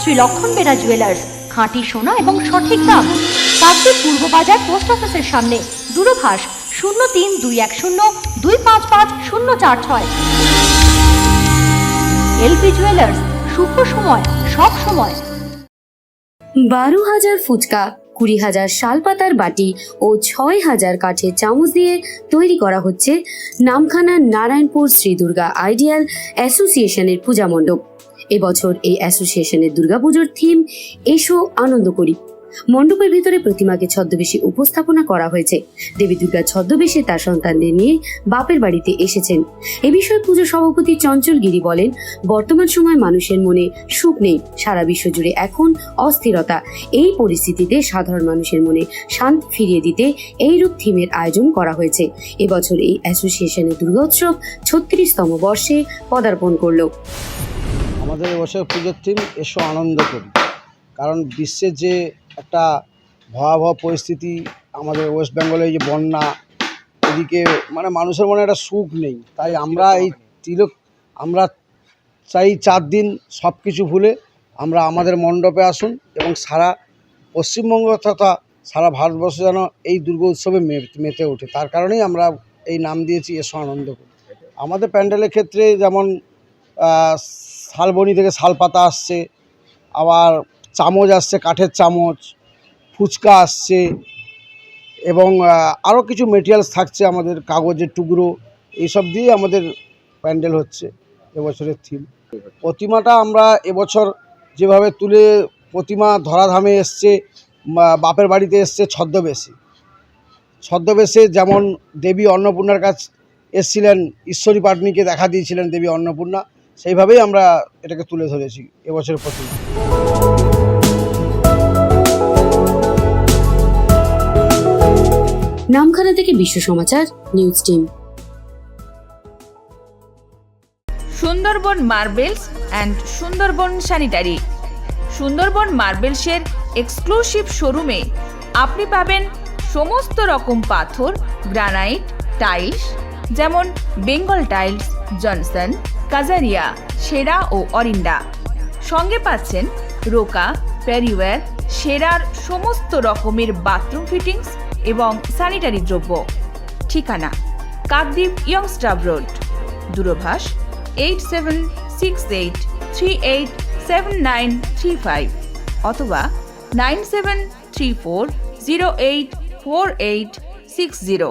শ্রী লক্ষণ বেরা জুয়েলার্স খাঁটি সোনা এবং সঠিক দাম। কাকদ্বীপ পূর্ব বাজার পোস্ট অফিসের সামনে, দূরভাষ শূন্য তিন দুই এক শূন্য দুই পাঁচ পাঁচ শূন্য চার ছয়। এলপি জুয়েলার্স শুভ সময়, সব সময়। বারো হাজার ফুচকা কুড়ি হাজার শাল পাতার বাটি ও ছয় হাজার কাঠের চামচ দিয়ে তৈরি করা হচ্ছে নামখানা নারায়ণপুর শ্রী দুর্গা আইডিয়াল অ্যাসোসিয়েশনের পূজা মণ্ডপ। এবছর এই অ্যাসোসিয়েশনের দুর্গাপুজোর থিম, এসো আনন্দ করি। মণ্ডপের ভিতরে প্রতিমাকে ছদ্মবেশে উপস্থাপনা করা হয়েছে। দেবী দুর্গা ছদ্মবেশে তার সন্তানদের নিয়ে বাপের বাড়িতে এসেছেন। এ বিষয়ে পুজো সভাপতি চঞ্চল গিরি বলেন, বর্তমান সময় মানুষের মনে সুখ নেই। সারা বিশ্ব জুড়ে এখন অস্থিরতা। এই পরিস্থিতিতে সাধারণ মানুষের মনে শান্তি ফিরিয়ে দিতে এইরূপ থিমের আয়োজন করা হয়েছে। এবছর এই অ্যাসোসিয়েশনের দুর্গোৎসব ছত্রিশতম বর্ষে পদার্পণ করল। আমাদের এবছর পুজোর থিম, এসো আনন্দ করি। কারণ বিশ্বের যে একটা ভয়াবহ পরিস্থিতি, আমাদের ওয়েস্ট বেঙ্গলে যে বন্যা, এদিকে মানে মানুষের মনে একটা সুখ নেই। তাই আমরা এই তিলক, আমরা চাই চার দিন সব কিছু ভুলে আমরা আমাদের মণ্ডপে আসুন এবং সারা পশ্চিমবঙ্গ তথা সারা ভারতবর্ষ যেন এই দুর্গা উৎসবে মেতে ওঠে। তার কারণেই আমরা এই নাম দিয়েছি এসো আনন্দ আমাদের প্যান্ডেলের ক্ষেত্রে যেমন শালবনি থেকে শালপাতা আসছে, আবার চামচ আসছে, কাঠের চামচ, ফুচকা আসছে এবং আরও কিছু মেটেরিয়ালস থাকছে আমাদের কাগজের টুকরো এইসব দিয়ে আমাদের প্যান্ডেল হচ্ছে এবছরের থিম প্রতিমাটা আমরা এবছর যেভাবে তুলে প্রতিমা ধরাধামে এসছে বাপের বাড়িতে এসছে ছদ্মবেশে। ছদ্মবেশে যেমন দেবী অন্নপূর্ণার কাছ এসছিলেন, ঈশ্বরী পাটনিকে দেখা দিয়েছিলেন দেবী অন্নপূর্ণা, সেইভাবেই আমরা এটাকে তুলে ধরেছি এবছরের প্রতিমা। নামখানা থেকে Bishwa Samachar, news team. Sundarban marbles and Sundarban sanitary. Sundarban মার্বেলসের exclusive শোরুমে আপনি পাবেন সমস্ত রকম পাথর, গ্রানাইট, টাইলস, যেমন বেঙ্গল টাইলস, জনসন, কাজারিয়া, সেরা ও অরিন্ডা সঙ্গে পাচ্ছেন রোকা, প্যারিওয়্যার, সেরার সমস্ত রকমের বাথরুম ফিটিংস এবং স্যানিটারি দ্রব্য। ঠিকানা, কাকদ্বীপ ইয়ং স্টাব road. দূরভাষ eight seven six eight three eight seven nine three five অথবা nine seven three four zero eight four eight six zero.